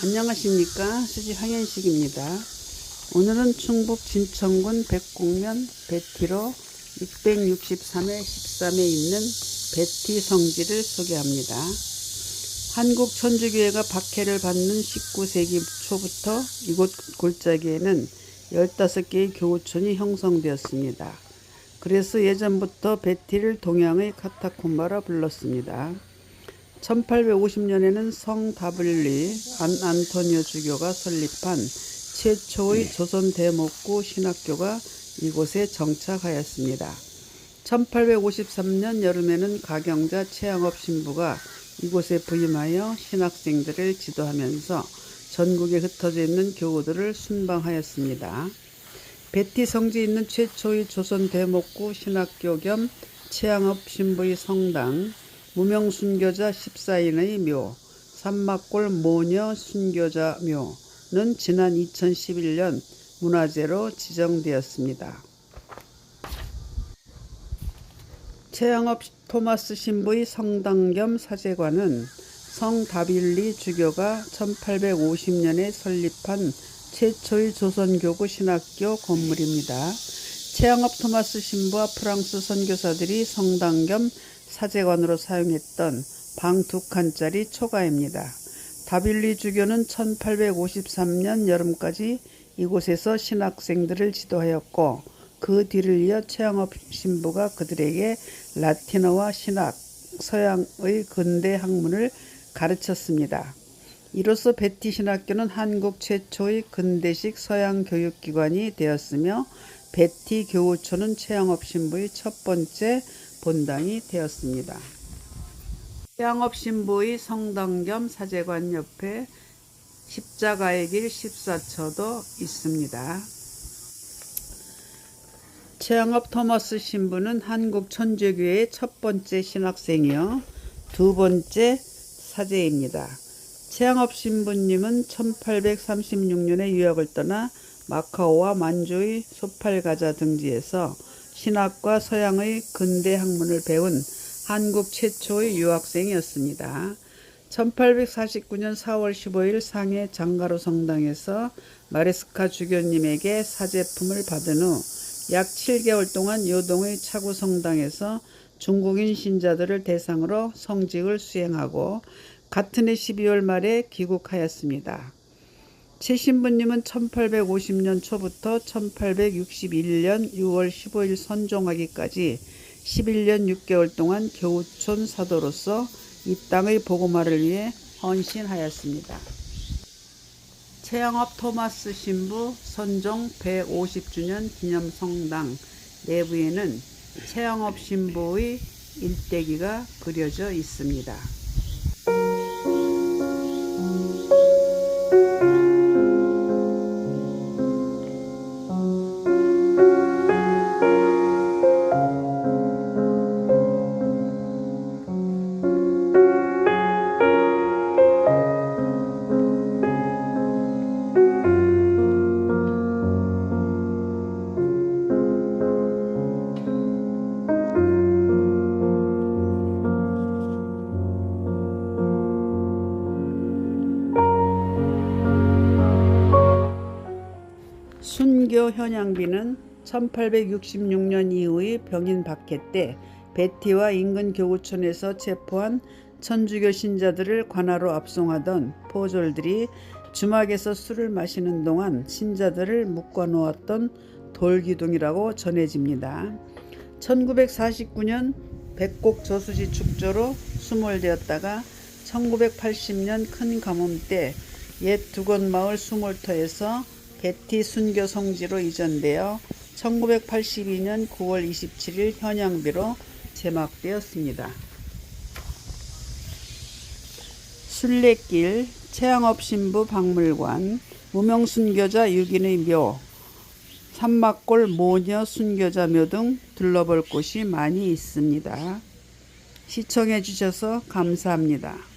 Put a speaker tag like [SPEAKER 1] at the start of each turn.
[SPEAKER 1] 안녕하십니까 수지 황현식입니다. 오늘은 충북 진천군 백곡면 베티로 663회 13에 있는 베티 성지를 소개합니다. 한국 천주교회가 박해를 받는 19세기 초부터 이곳 골짜기에는 15개의 교우촌이 형성되었습니다. 그래서 예전부터 베티를 동양의 카타콤바라 불렀습니다. 1850년에는 성 다블리 안 안토니오 주교가 설립한 최초의 조선 대목구 신학교가 이곳에 정착하였습니다. 1853년 여름에는 가경자 최양업 신부가 이곳에 부임하여 신학생들을 지도하면서 전국에 흩어져 있는 교우들을 순방하였습니다. 베티 성지에 있는 최초의 조선 대목구 신학교 겸 최양업 신부의 성당, 무명 순교자 14인의 묘, 산막골 모녀 순교자 묘는 지난 2011년 문화재로 지정되었습니다. 최양업 토마스 신부의 성당 겸 사제관은 성 다빌리 주교가 1850년에 설립한 최초의 조선교구 신학교 건물입니다. 최양업 토마스 신부와 프랑스 선교사들이 성당 겸 사제관으로 사용했던 방 두 칸짜리 초가입니다. 다빌리 주교는 1853년 여름까지 이곳에서 신학생들을 지도하였고 그 뒤를 이어 최양업 신부가 그들에게 라틴어와 신학, 서양의 근대 학문을 가르쳤습니다. 이로써 베티 신학교는 한국 최초의 근대식 서양 교육기관이 되었으며 베티 교우초는 최양업 신부의 첫 번째 본당이 되었습니다. 최양업 신부의 성당 겸 사제관 옆에 십자가의 길 14처도 있습니다. 최양업 토마스 신부는 한국 천주교회의 첫 번째 신학생이요 두 번째 사제입니다. 최양업 신부님은 1836년에 유학을 떠나 마카오와 만주의 소팔가자 등지에서 신학과 서양의 근대 학문을 배운 한국 최초의 유학생이었습니다. 1849년 4월 15일 상해 장가로 성당에서 마레스카 주교님에게 사제품을 받은 후 약 7개월 동안 요동의 차구 성당에서 중국인 신자들을 대상으로 성직을 수행하고 같은 해 12월 말에 귀국하였습니다. 최 신부님은 1850년 초부터 1861년 6월 15일 선종하기까지 11년 6개월 동안 교우촌 사도로서 이 땅의 복음화를 위해 헌신하였습니다. 최영업 토마스 신부 선종 150주년 기념 성당 내부에는 최영업 신부의 일대기가 그려져 있습니다. 현양비는 1866년 이후의 병인 박해 때 베티와 인근 교구촌에서 체포한 천주교 신자들을 관하로 압송하던 포졸들이 주막에서 술을 마시는 동안 신자들을 묶어 놓았던 돌기둥이라고 전해집니다. 1949년 백곡 저수지 축조로 수몰되었다가 1980년 큰 가뭄 때 옛 두건마을 수몰터에서 베티 순교 성지로 이전되어 1982년 9월 27일 현양비로 제막되었습니다. 순례길, 최양업 신부 박물관, 무명 순교자 6인의 묘, 산막골 모녀 순교자 묘 등 둘러볼 곳이 많이 있습니다. 시청해 주셔서 감사합니다.